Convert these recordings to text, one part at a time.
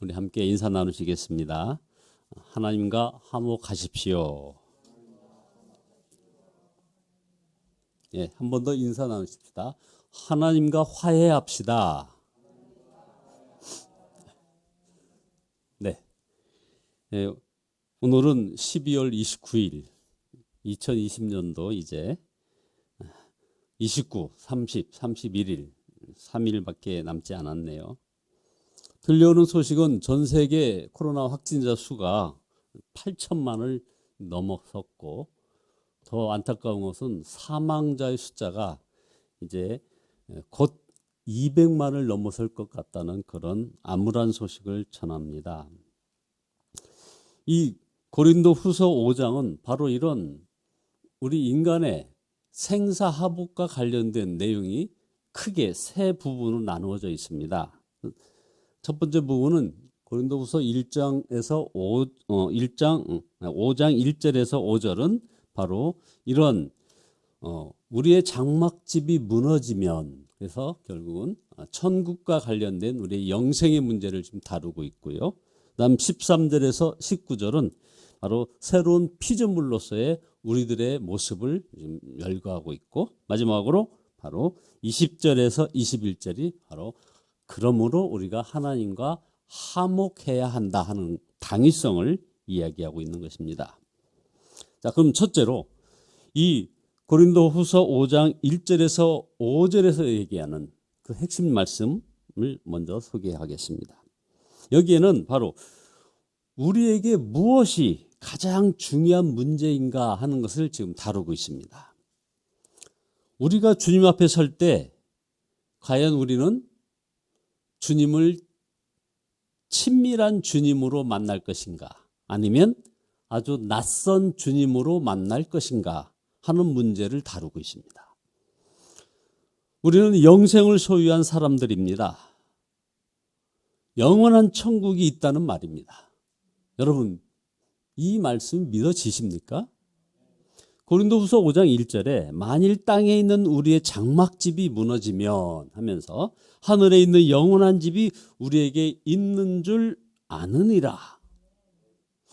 우리 함께 인사 나누시겠습니다. 하나님과 화목하십시오. 예, 한 번 더 인사 나누십시다. 하나님과 화해합시다. 네. 예, 오늘은 12월 29일, 2020년도 이제 29, 30, 31일, 3일밖에 남지 않았네요. 들려오는 소식은 전 세계 코로나 확진자 수가 8천만을 넘어섰고 더 안타까운 것은 사망자의 숫자가 이제 곧 200만을 넘어설 것 같다는 그런 암울한 소식을 전합니다. 이 고린도 후서 5장은 바로 이런 우리 인간의 생사하복과 관련된 내용이 크게 세 부분으로 나누어져 있습니다. 첫 번째 부분은 고린도후서 1장에서 5, 어, 1장, 5장 1절에서 5절은 바로 이런 어, 우리의 장막집이 무너지면 그래서 결국은 천국과 관련된 우리의 영생의 문제를 지금 다루고 있고요. 그다음 13절에서 19절은 바로 새로운 피조물로서의 우리들의 모습을 지금 열거하고 있고 마지막으로 바로 20절에서 21절이 바로 그러므로 우리가 하나님과 화목해야 한다 하는 당위성을 이야기하고 있는 것입니다. 자, 그럼 첫째로 이 고린도 후서 5장 1절에서 5절에서 얘기하는 그 핵심 말씀을 먼저 소개하겠습니다. 여기에는 바로 우리에게 무엇이 가장 중요한 문제인가 하는 것을 지금 다루고 있습니다. 우리가 주님 앞에 설 때 과연 우리는 주님을 친밀한 주님으로 만날 것인가 아니면 아주 낯선 주님으로 만날 것인가 하는 문제를 다루고 있습니다. 우리는 영생을 소유한 사람들입니다. 영원한 천국이 있다는 말입니다. 여러분, 이 말씀 믿어지십니까? 고린도후서 5장 1절에 만일 땅에 있는 우리의 장막집이 무너지면 하면서 하늘에 있는 영원한 집이 우리에게 있는 줄 아느니라.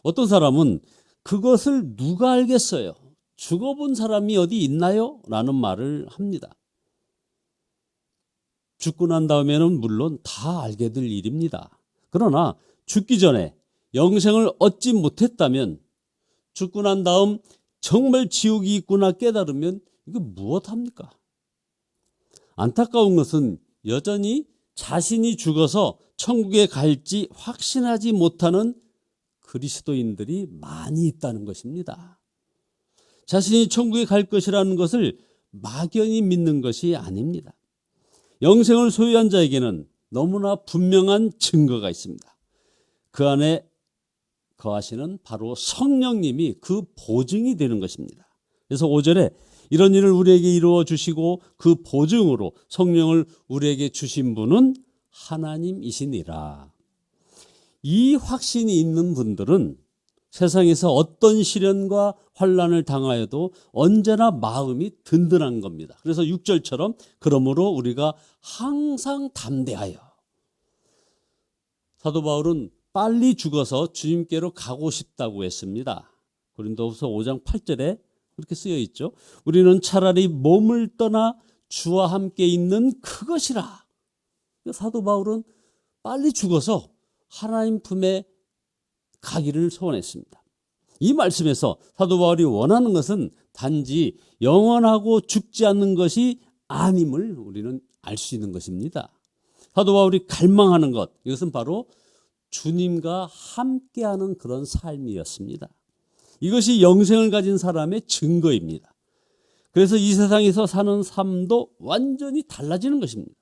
어떤 사람은 그것을 누가 알겠어요? 죽어본 사람이 어디 있나요? 라는 말을 합니다. 죽고 난 다음에는 물론 다 알게 될 일입니다. 그러나 죽기 전에 영생을 얻지 못했다면 죽고 난 다음 정말 지옥이 있구나 깨달으면 이거 무엇합니까? 안타까운 것은 여전히 자신이 죽어서 천국에 갈지 확신하지 못하는 그리스도인들이 많이 있다는 것입니다. 자신이 천국에 갈 것이라는 것을 막연히 믿는 것이 아닙니다. 영생을 소유한 자에게는 너무나 분명한 증거가 있습니다. 그 안에 거하시는 바로 성령님이 그 보증이 되는 것입니다. 그래서 5절에 이런 일을 우리에게 이루어 주시고 그 보증으로 성령을 우리에게 주신 분은 하나님이시니라. 이 확신이 있는 분들은 세상에서 어떤 시련과 환란을 당하여도 언제나 마음이 든든한 겁니다. 그래서 6절처럼 그러므로 우리가 항상 담대하여 사도 바울은 빨리 죽어서 주님께로 가고 싶다고 했습니다. 고린도후서 5장 8절에 그렇게 쓰여 있죠. 우리는 차라리 몸을 떠나 주와 함께 있는 그것이라. 사도 바울은 빨리 죽어서 하나님 품에 가기를 소원했습니다. 이 말씀에서 사도 바울이 원하는 것은 단지 영원하고 죽지 않는 것이 아님을 우리는 알 수 있는 것입니다. 사도 바울이 갈망하는 것, 이것은 바로 주님과 함께하는 그런 삶이었습니다. 이것이 영생을 가진 사람의 증거입니다. 그래서 이 세상에서 사는 삶도 완전히 달라지는 것입니다.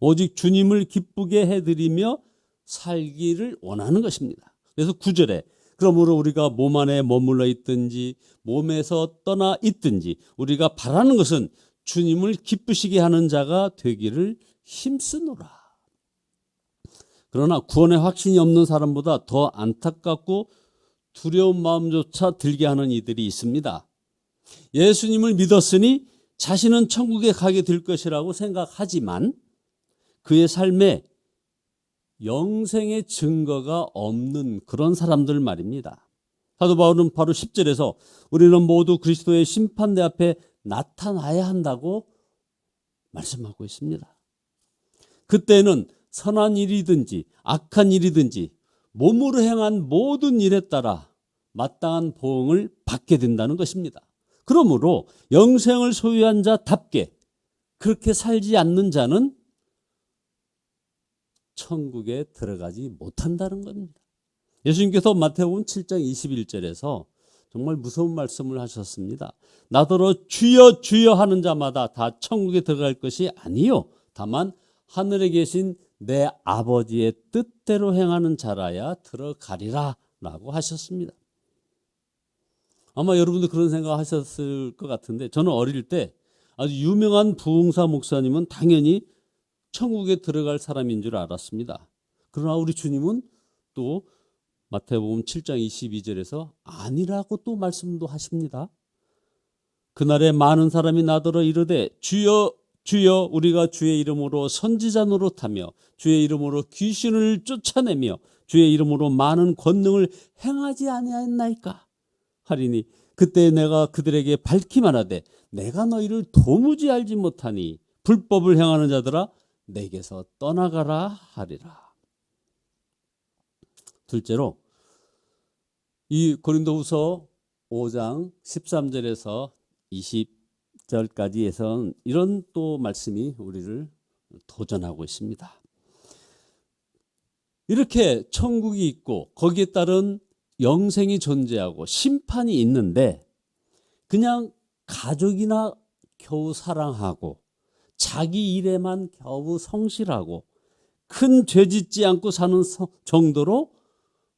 오직 주님을 기쁘게 해드리며 살기를 원하는 것입니다. 그래서 구절에 그러므로 우리가 몸 안에 머물러 있든지 몸에서 떠나 있든지 우리가 바라는 것은 주님을 기쁘시게 하는 자가 되기를 힘쓰노라. 그러나 구원의 확신이 없는 사람보다 더 안타깝고 두려운 마음조차 들게 하는 이들이 있습니다. 예수님을 믿었으니 자신은 천국에 가게 될 것이라고 생각하지만 그의 삶에 영생의 증거가 없는 그런 사람들 말입니다. 사도 바울은 바로 10절에서 우리는 모두 그리스도의 심판대 앞에 나타나야 한다고 말씀하고 있습니다. 그때는 선한 일이든지 악한 일이든지 몸으로 행한 모든 일에 따라 마땅한 보응을 받게 된다는 것입니다. 그러므로 영생을 소유한 자답게 그렇게 살지 않는 자는 천국에 들어가지 못한다는 겁니다. 예수님께서 마태복음 7장 21절에서 정말 무서운 말씀을 하셨습니다. 나더러 주여 주여 하는 자마다 다 천국에 들어갈 것이 아니요 다만 하늘에 계신 내 아버지의 뜻대로 행하는 자라야 들어가리라 라고 하셨습니다. 아마 여러분도 그런 생각 하셨을 것 같은데 저는 어릴 때 아주 유명한 부흥사 목사님은 당연히 천국에 들어갈 사람인 줄 알았습니다. 그러나 우리 주님은 또 마태복음 7장 22절에서 아니라고 또 말씀도 하십니다. 그날에 많은 사람이 나더러 이르되 주여 주여 우리가 주의 이름으로 선지자 노릇하며 주의 이름으로 귀신을 쫓아내며 주의 이름으로 많은 권능을 행하지 아니하였나이까 하리니 그때 내가 그들에게 밝히 말하되 내가 너희를 도무지 알지 못하니 불법을 행하는 자들아 내게서 떠나가라 하리라. 둘째로 이 고린도후서 5장 13절에서 20 절까지에선 이런 또 말씀이 우리를 도전하고 있습니다. 이렇게 천국이 있고 거기에 따른 영생이 존재하고 심판이 있는데 그냥 가족이나 겨우 사랑하고 자기 일에만 겨우 성실하고 큰 죄 짓지 않고 사는 정도로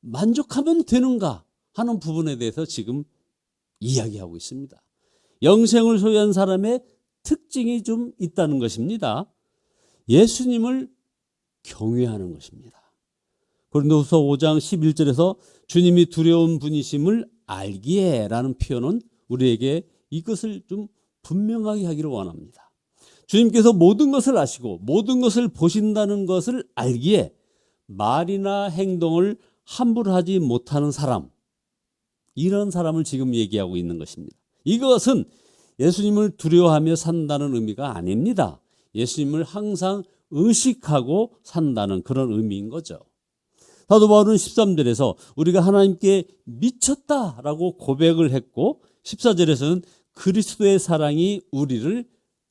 만족하면 되는가 하는 부분에 대해서 지금 이야기하고 있습니다. 영생을 소유한 사람의 특징이 좀 있다는 것입니다. 예수님을 경외하는 것입니다. 고린도후서 5장 11절에서 주님이 두려운 분이심을 알기에라는 표현은 우리에게 이것을 좀 분명하게 하기를 원합니다. 주님께서 모든 것을 아시고 모든 것을 보신다는 것을 알기에 말이나 행동을 함부로 하지 못하는 사람, 이런 사람을 지금 얘기하고 있는 것입니다. 이것은 예수님을 두려워하며 산다는 의미가 아닙니다. 예수님을 항상 의식하고 산다는 그런 의미인 거죠. 사도 바울은 13절에서 우리가 하나님께 미쳤다라고 고백을 했고 14절에서는 그리스도의 사랑이 우리를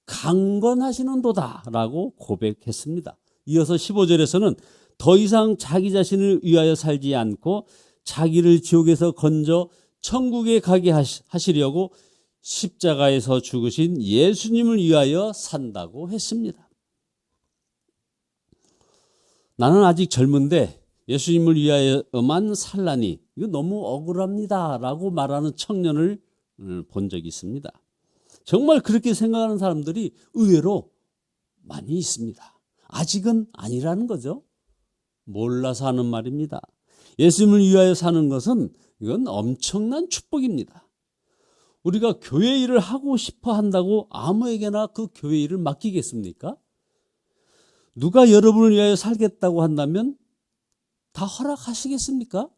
강건하시는 도다라고 고백했습니다. 이어서 15절에서는 더 이상 자기 자신을 위하여 살지 않고 자기를 지옥에서 건져 천국에 가게 하시려고 십자가에서 죽으신 예수님을 위하여 산다고 했습니다. 나는 아직 젊은데 예수님을 위하여만 살라니 이거 너무 억울합니다라고 말하는 청년을 음, 본 적이 있습니다. 정말 그렇게 생각하는 사람들이 의외로 많이 있습니다. 아직은 아니라는 거죠. 몰라서 하는 말입니다. 예수님을 위하여 사는 것은 이건 엄청난 축복입니다. 우리가 교회 일을 하고 싶어 한다고 아무에게나 그 교회 일을 맡기겠습니까? 누가 여러분을 위하여 살겠다고 한다면 다 허락하시겠습니까?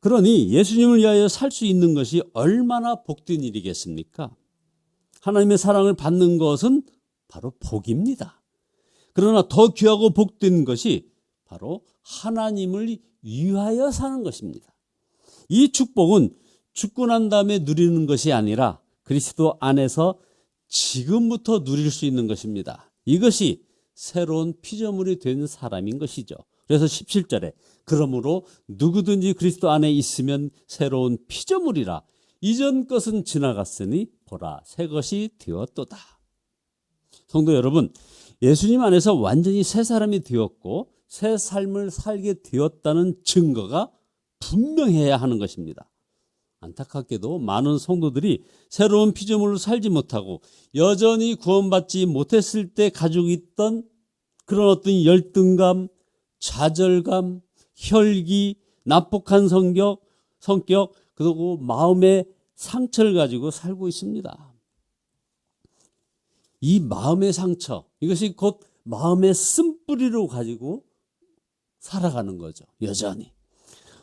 그러니 예수님을 위하여 살 수 있는 것이 얼마나 복된 일이겠습니까? 하나님의 사랑을 받는 것은 바로 복입니다. 그러나 더 귀하고 복된 것이 바로 하나님을 위하여 사는 것입니다. 이 축복은 죽고 난 다음에 누리는 것이 아니라 그리스도 안에서 지금부터 누릴 수 있는 것입니다. 이것이 새로운 피조물이 된 사람인 것이죠. 그래서 17절에 그러므로 누구든지 그리스도 안에 있으면 새로운 피조물이라 이전 것은 지나갔으니 보라 새 것이 되었도다. 성도 여러분, 예수님 안에서 완전히 새 사람이 되었고 새 삶을 살게 되었다는 증거가 분명해야 하는 것입니다. 안타깝게도 많은 성도들이 새로운 피조물로 살지 못하고 여전히 구원받지 못했을 때 가지고 있던 그런 어떤 열등감, 좌절감, 혈기, 난폭한 성격, 성격, 그리고 마음의 상처를 가지고 살고 있습니다. 이 마음의 상처, 이것이 곧 마음의 쓴뿌리로 가지고 살아가는 거죠. 여전히.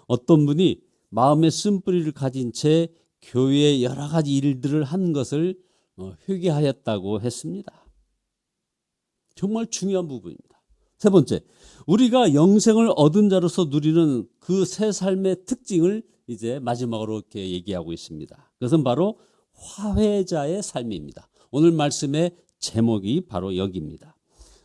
어떤 분이 마음의 쓴뿌리를 가진 채 교회의 여러 가지 일들을 한 것을 어, 회개하였다고 했습니다. 정말 중요한 부분입니다. 세 번째, 우리가 영생을 얻은 자로서 누리는 그 새 삶의 특징을 이제 마지막으로 이렇게 얘기하고 있습니다. 그것은 바로 화해자의 삶입니다. 오늘 말씀의 제목이 바로 여기입니다.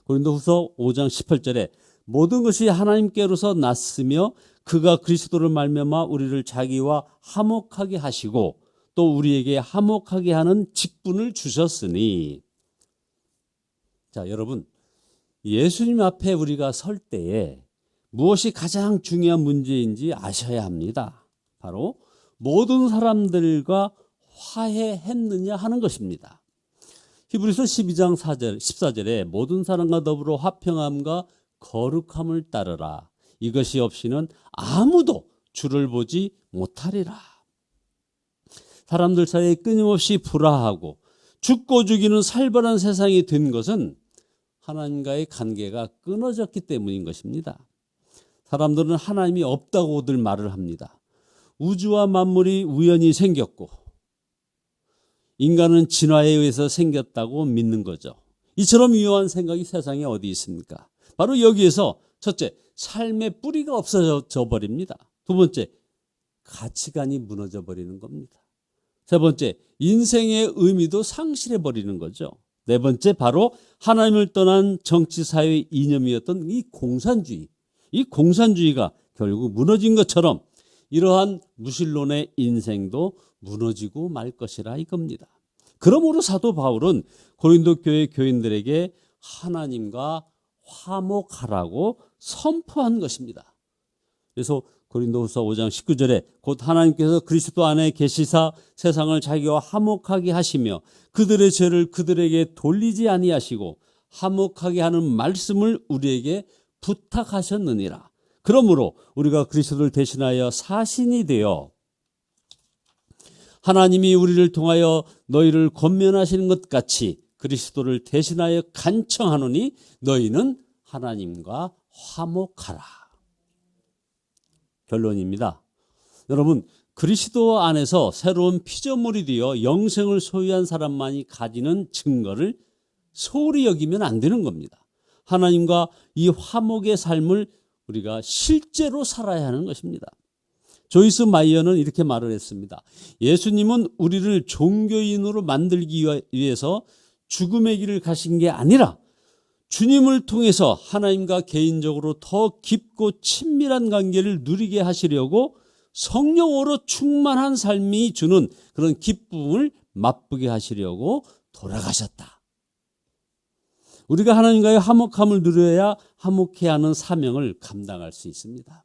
고린도후서 5장 18절에 모든 것이 하나님께로서 났으며 그가 그리스도를 말미암아 우리를 자기와 화목하게 하시고 또 우리에게 화목하게 하는 직분을 주셨으니 자, 여러분 예수님 앞에 우리가 설 때에 무엇이 가장 중요한 문제인지 아셔야 합니다. 바로 모든 사람들과 화해했느냐 하는 것입니다. 히브리서 12장 4절, 14절에 모든 사람과 더불어 화평함과 거룩함을 따르라. 이것이 없이는 아무도 주를 보지 못하리라. 사람들 사이에 끊임없이 불화하고 죽고 죽이는 살벌한 세상이 된 것은 하나님과의 관계가 끊어졌기 때문인 것입니다. 사람들은 하나님이 없다고들 말을 합니다. 우주와 만물이 우연히 생겼고 인간은 진화에 의해서 생겼다고 믿는 거죠. 이처럼 위험한 생각이 세상에 어디 있습니까? 바로 여기에서 첫째, 삶의 뿌리가 없어져 버립니다. 두 번째, 가치관이 무너져 버리는 겁니다. 세 번째, 인생의 의미도 상실해 버리는 거죠. 네 번째, 바로 하나님을 떠난 정치, 사회 이념이었던 이 공산주의. 이 공산주의가 결국 무너진 것처럼 이러한 무신론의 인생도 무너지고 말 것이라 이겁니다. 그러므로 사도 바울은 고린도 교회 교인들에게 하나님과 화목하라고 선포한 것입니다. 그래서 고린도후서 5장 19절에 곧 하나님께서 그리스도 안에 계시사 세상을 자기와 화목하게 하시며 그들의 죄를 그들에게 돌리지 아니하시고 화목하게 하는 말씀을 우리에게 부탁하셨느니라. 그러므로 우리가 그리스도를 대신하여 사신이 되어 하나님이 우리를 통하여 너희를 권면하시는 것 같이 그리스도를 대신하여 간청하노니 너희는 하나님과 화목하라. 결론입니다. 여러분, 그리스도 안에서 새로운 피조물이 되어 영생을 소유한 사람만이 가지는 증거를 소홀히 여기면 안 되는 겁니다. 하나님과 이 화목의 삶을 우리가 실제로 살아야 하는 것입니다. 조이스 마이어는 이렇게 말을 했습니다. 예수님은 우리를 종교인으로 만들기 위해서 죽음의 길을 가신 게 아니라 주님을 통해서 하나님과 개인적으로 더 깊고 친밀한 관계를 누리게 하시려고 성령으로 충만한 삶이 주는 그런 기쁨을 맛보게 하시려고 돌아가셨다. 우리가 하나님과의 화목함을 누려야 화목해 하는 사명을 감당할 수 있습니다.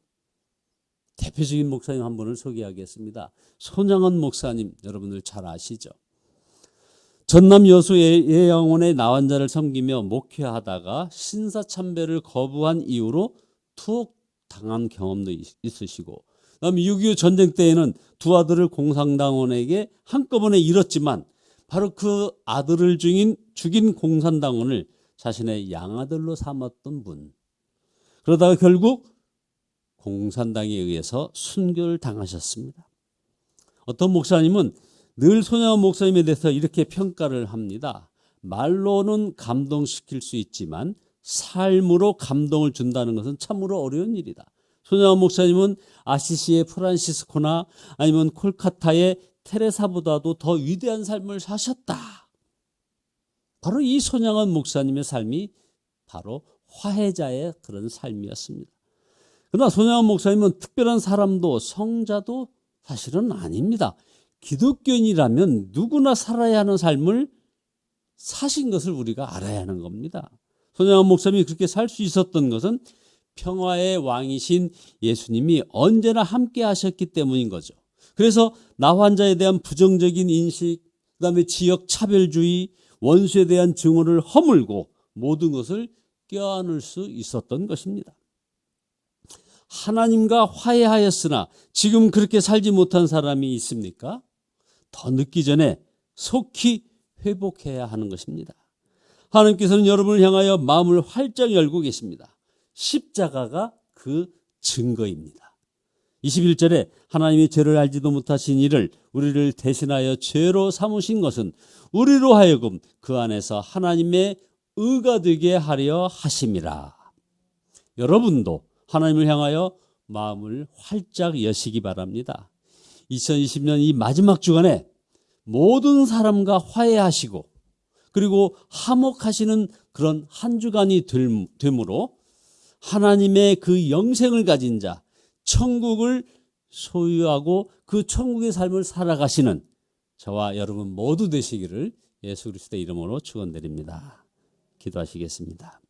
대표적인 목사님 한 분을 소개하겠습니다. 손양원 목사님 여러분들 잘 아시죠? 전남 여수 예양원의 나환자를 섬기며 목회하다가 신사 참배를 거부한 이후로 투옥 당한 경험도 있으시고 그다음 6.25 전쟁 때에는 두 아들을 공산당원에게 한꺼번에 잃었지만 바로 그 아들을 죽인, 죽인 공산당원을 자신의 양아들로 삼았던 분. 그러다가 결국 공산당에 의해서 순교를 당하셨습니다. 어떤 목사님은 늘 손양원 목사님에 대해서 이렇게 평가를 합니다. 말로는 감동시킬 수 있지만 삶으로 감동을 준다는 것은 참으로 어려운 일이다. 손양원 목사님은 아시시의 프란시스코나 아니면 콜카타의 테레사보다도 더 위대한 삶을 사셨다. 바로 이 손양원 목사님의 삶이 바로 화해자의 그런 삶이었습니다. 그러나 손양원 목사님은 특별한 사람도 성자도 사실은 아닙니다. 기독교인이라면 누구나 살아야 하는 삶을 사신 것을 우리가 알아야 하는 겁니다. 손양원 목사님이 그렇게 살 수 있었던 것은 평화의 왕이신 예수님이 언제나 함께 하셨기 때문인 거죠. 그래서 나 환자에 대한 부정적인 인식, 그 다음에 지역 차별주의, 원수에 대한 증오를 허물고 모든 것을 껴안을 수 있었던 것입니다. 하나님과 화해하였으나 지금 그렇게 살지 못한 사람이 있습니까? 더 늦기 전에 속히 회복해야 하는 것입니다. 하나님께서는 여러분을 향하여 마음을 활짝 열고 계십니다. 십자가가 그그 증거입니다. 21절에 하나님이 죄를 알지도 못하신 이를 우리를 대신하여 죄로 삼으신 것은 우리로 하여금 그 안에서 하나님의 의가 되게 하려 하심이라. 여러분도 하나님을 향하여 마음을 활짝 여시기 바랍니다. 2020년 이 마지막 주간에 모든 사람과 화해하시고 그리고 화목하시는 그런 한 주간이 될- 되므로 하나님의 그 영생을 가진 자, 천국을 소유하고 그 천국의 삶을 살아가시는 저와 여러분 모두 되시기를 예수 그리스도의 이름으로 축원드립니다. 기도하시겠습니다.